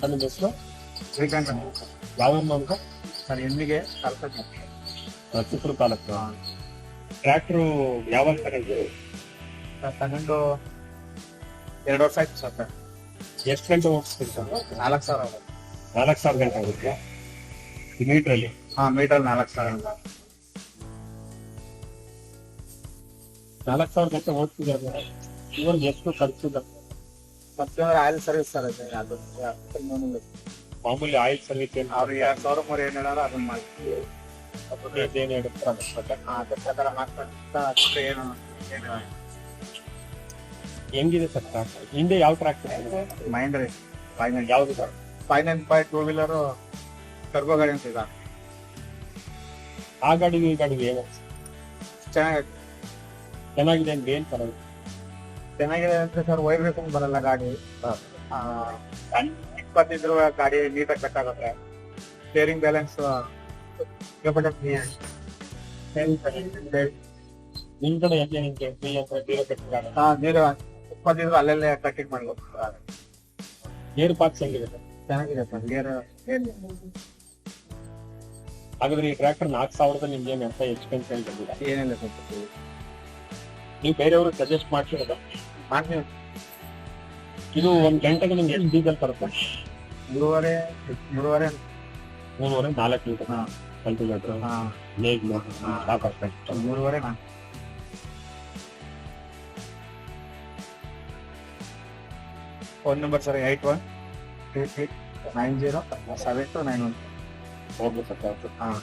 ನನ್ನ ಹೆಸರು ಶ್ರೀಕಾಂತ್ ಯಾವ ಅಂತ ನಾನು ಹೆಣ್ಣಿಗೆ ಚಿತ್ರ ತಾಲೂಕು. ಟ್ರ್ಯಾಕ್ಟ್ರು ಯಾವಾಗ ತಗೊಂಡ್ರು? ಸರ್ ತಗೊಂಡು ಎರಡು ವರ್ಷ ಆಯ್ತು ಸರ್ ಎಷ್ಟು ಗಂಟೆ ಓಡಿಸ್ತೀರಿ ಸರ್? ನಾಲ್ಕು ಸಾವಿರ ಆಗುತ್ತೆ. ನಾಲ್ಕು ಸಾವಿರ ಗಂಟೆ ಆಗುತ್ತೆ? ಮೀಟ್ರಲ್ಲಿ? ಹಾ ಮೀಟರ್ ನಾಲ್ಕು ಸಾವಿರ ನಾಲ್ಕು ಸಾವಿರ ಗಂಟೆ ಓಡಿಸಿದ್ದಾರೆ ಇವಾಗ ಎಷ್ಟು ಖರ್ಚು ಬರ್ತದೆ? ಆಯಿಲ್ ಸರ್ವಿಸ್ ಸರ್ ಅದು ಮಾಮೂಲಿ ಆಯಿಲ್ ಸರ್ವಿಸ್ ಏನು ಎರಡು ಸಾವಿರ ಮೂರು ಏನು ಹೇಳಾರ ಅದನ್ನ ಮಾಡ್ತೀವಿ. ಏನು ಹೇಳ್ತಾರೆ ಅದ್ರ ಪ್ರಕಾರ. ಹಾ ಅದ್ರ ಪ್ರಕಾರ ಮಾಡ್ಕೊಂತ ಅಷ್ಟೇ ಏನು ಏನು ಹೆಂಗಿದೆ ಸರ್ ಹಿಂದೆ ಯಾವ ಟ್ರ್ಯಾಕ್ಟರ್ ಮಹೇಂದ್ರ ಫೈನಲ್ ಯಾವ್ದು sir? Final by two wheeler cargo ಗಾಡಿ ಅಂತ ಇದೆ. ಆ ಗಾಡಿಗೂ ಈ ಗಾಡಿಗೂ ಏನು ಚೆನ್ನಾಗಿ ಚೆನ್ನಾಗಿದೆ ಏನ್ ಪರವಾಗಿಲ್ಲ. ಚೆನ್ನಾಗಿದೆ ಅಂದ್ರೆ ಸರ್ ವೈಬ್ರೇಷನ್ ಬರಲ್ಲ ಗಾಡಿ. ಆ, ಇಪ್ಪತ್ತಿದ್ರು ಗಾಡಿ ನೀಟಾಗಿ ಕಟ್ಟಾಗುತ್ತೆ ಸ್ಟೇರಿಂಗ್ ಬ್ಯಾಲೆನ್ಸ್ ನಿಮ್ ಕಡೆ ಎಲ್ಲಿ ನಿಮ್ಗೆ? ನೀರು ಇಪ್ಪತ್ತಿದ್ರು ಅಲ್ಲಲ್ಲೇ ಕಟ್ಟಿಂಗ್ ಮಾಡ್ಬೋದು. ಗೇರ್ ಪಾರ್ಟ್ಸ್ ಹೆಂಗಿದೆ ಸರ್? ಚೆನ್ನಾಗಿದೆ ಸರ್ ಗೇರ್ ಹಾಗಾದ್ರೆ ಈ ಟ್ರ್ಯಾಕ್ಟರ್ ನಾಲ್ಕು ಸಾವಿರದ ನಿಮ್ಗೆ ಏನು ಅಂತ ಎಕ್ಸ್ಪೆನ್ಸ್ ಏನಿಲ್ಲ ಸ್ವಲ್ಪ ನೀವು ಬೇರೆಯವರು ಸಜೆಸ್ಟ್ ಮಾಡ್ತಿರೋದ ಮಾಡ್ತೀವಿ ಇದು ಒಂದ್ ಗಂಟೆಗೆ ನಿಮ್ಗೆ ಎಷ್ಟು ಡೀಸೆಲ್ ಬರುತ್ತೆ ಮೂರುವರೆ ಮೂರುವರೆ ಮೂರುವರೆ ನಾಲ್ಕು ಲೀಟರ್ ಹಾ. ಕಲ್ಟಿವೇಟರ್ ಹಾ ನೇಗ್ಲು ಸಾಕಷ್ಟು ಮೂರುವರೆ ನಾ phone number sir eight one three three nine zero seven two nine one ಹೋಗ್ಲಿ ಸರ್ ಹಾಂ